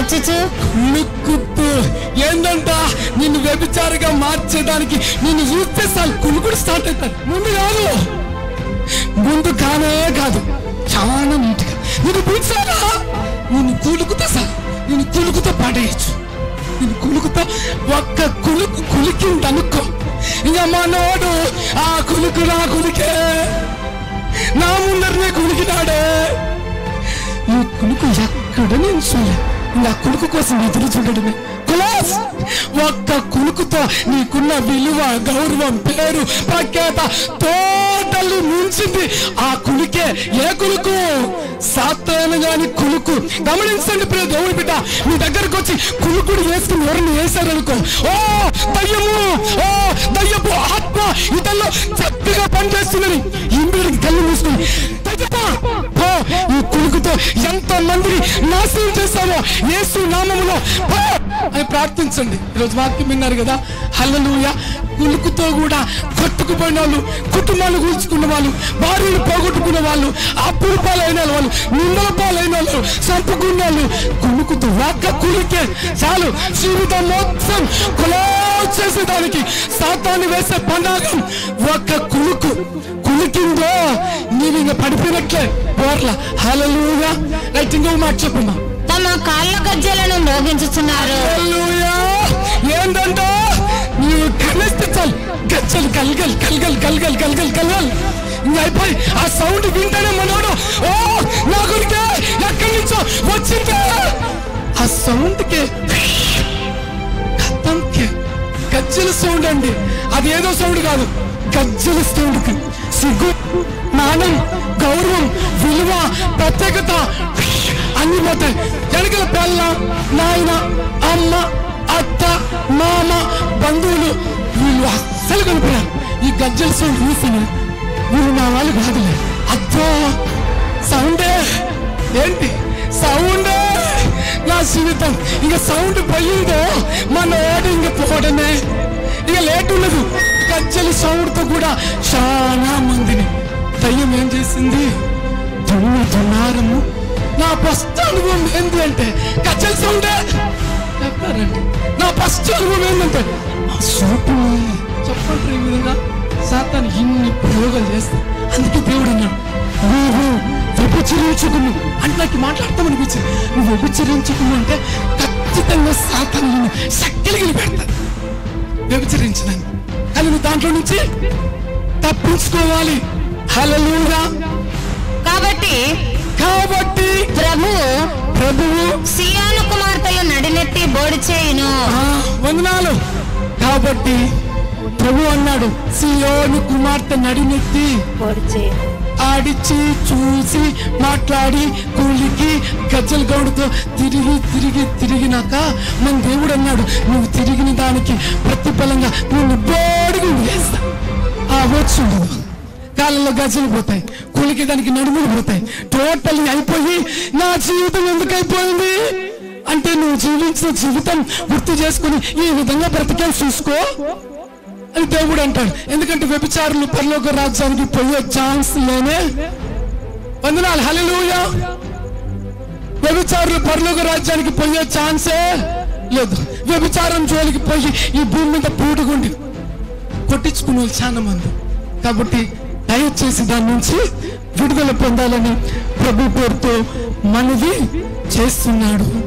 నడుచుచు కులుకుతూ ఏందంట? నిన్ను వ్యభిచారిగా మార్చేదానికి నిన్ను చూస్తే చాలు కులుకుడు స్టార్ట్ అవుతాను ముందు కాదు. ముందు కానే కాదు. చాలా నీట్గా. నేను పిలిచారా నేను కులుకుతా సార్. నేను కులుకుతో పాడేయచ్చు. నేను కులుకుతా ఒక్క కులుకు కులికింది అనుకో. ఇంకా మనోడు ఆ కులుకు నా కులికే. నా ముందరనే కులికినాడే. ఈ కులుకు ఎక్కడ నేను చూడలేదు నా కులుకు కోసం ఎదురు చూడడమే కులాస్ ఒక్క కులుకుతో నీకున్న విలువ గౌరవం పేరు ప్రఖ్యాత తోటలు మించింది ఆ కులికే ఏ కులుకు సాత్తాను గాని కులుకు గమనించండి ప్రియ దేవుడి బిడ్డ మీ దగ్గరకు వచ్చి కులుకుడు వేసుకుని ఎవరిని వేశారనుకో. ఓ దయ్యము ఓ దయ్యపు ఆత్మ ఇతల్లో చక్కగా పనిచేస్తుందని ఇంద్రుడికి కళ్ళు మూసుకుని మందిని నాశనం చేస్తామో. ఏసు నామములో అని ప్రార్థించండి. ఈరోజు వాక్యం విన్నారు కదా? హల్లలుయ. కులుకుతో కూడా కొట్టుకుపోయిన వాళ్ళు కుటుంబాలు కూల్చుకున్న వాళ్ళు భార్యలు పోగొట్టుకున్న వాళ్ళు అప్పుల పాలైన వాళ్ళు నిందల పాలైన వాళ్ళు చంపుకున్న వాళ్ళు కులుకుతో ఒక్క కులికే చాలు. జీవితం మొత్తం కులో చేసేదానికి సాతాన్ని వేసే పండాగం ఒక్క కులుకు. కులికిందో? నీవు ఇంకా పడిపోయినట్లే. బోర్ల హల్లెలూయా. రైట్ ఇంకో మాట చెప్పమ్మా. తమ కాళ్ళ గజ్జలను మోగించుచున్నారు హల్లెలూయా. ఏందంట? నీవు కనిస్తే చాలు. గచ్చలు కలగల్ కలగల్ కలగల్ కలగల్ కలగల్ అయిపోయి ఆ సౌండ్ వింటేనే మనోడు ఓ నా గురికే ఎక్కడి నుంచో వచ్చిందే? ఆ సౌండ్కే గజ్జల సౌండ్ అండి. అది ఏదో సౌండ్ కాదు గజ్జల సౌండ్ సిగ్గు మానం గౌరవం విలువ ప్రత్యేకత అన్ని పోతాయి. వెనకల పిల్ల నాయన అమ్మ అత్త మామ బంధువులు వీళ్ళు అస్సలు కనిపించారు. ఈ గజ్జల సౌండ్ చూసిన వీళ్ళు నా వాళ్ళు కాదులే. అద్దో సౌండే. ఏంటి? సౌండే. నా జీవితం. ఇక సౌండ్ పోయిందో మన ఓడ ఇంక పోవడమే. ఇక లేట్ ఉండదు. గజ్జల సౌండ్తో కూడా చాలా మందిని. దయ్యం ఏం చేసింది? దున్న దున్నారము. నా ఫస్ట్ అనుభవం ఏంది అంటే గజ్జల సౌండే? చెప్తారండి నా ఫస్ట్ అనుభవం ఏంటంటే ఆ సూపు చెప్పండి ఈ విధంగా. సాతాను ఇన్ని ప్రయోగాలు చేస్తా అందుకే దేవుడు అన్నాడు నువ్వు వ్యభిచరించుకును. అంటే నాకు మాట్లాడతాం అనిపించింది. నువ్వు వ్యభిచరించుకును అంటే ఖచ్చితంగా సాతాను శక్తిని పెడతాను వ్యభిచరించడానికి. నువ్వు దాంట్లో నుంచి తప్పించుకోవాలి. హల్లెలూయా. కాబట్టి కాబట్టి ప్రభు ప్రభువు సియాను కుమార్తెలు నడినెత్తి బోడి చేయును. వందనాలు. కాబట్టి ప్రభు అన్నాడు సియోను కుమార్తె నడినెత్తి బోడి చేయును. ఆడిచి చూసి మాట్లాడి కూలికి గజ్జల గౌడుతో తిరిగి తిరిగి తిరిగినాక మన దేవుడు అన్నాడు నువ్వు తిరిగిన దానికి ప్రతిఫలంగా నువ్వు బోడిగా వేస్తా. ఆ వచ్చు కాళ్ళలో గజ్జలు పోతాయి కూలికి దానికి నడుములు పోతాయి. టోటల్ అయిపోయి నా జీవితం ఎందుకు అయిపోయింది? అంటే నువ్వు జీవించిన జీవితం గుర్తు చేసుకుని ఈ విధంగా బ్రతికే చూసుకో. అని దేవుడు అంటాడు. ఎందుకంటే వ్యభిచారులు పరలోక రాజ్యానికి పోయే ఛాన్స్ లేనే వందనాలు. హల్లెలూయా. వ్యభిచారులు పరలోక రాజ్యానికి పోయే ఛాన్సే లేదు. వ్యభిచారం జోలికి పోయి ఈ భూమి మీద పూడుగుండి కొట్టించుకునే చాలా మంది కాబట్టి దయచేసి దాని నుంచి విడుదల పొందాలని ప్రభు పేరుతో మనవి చేస్తున్నాడు.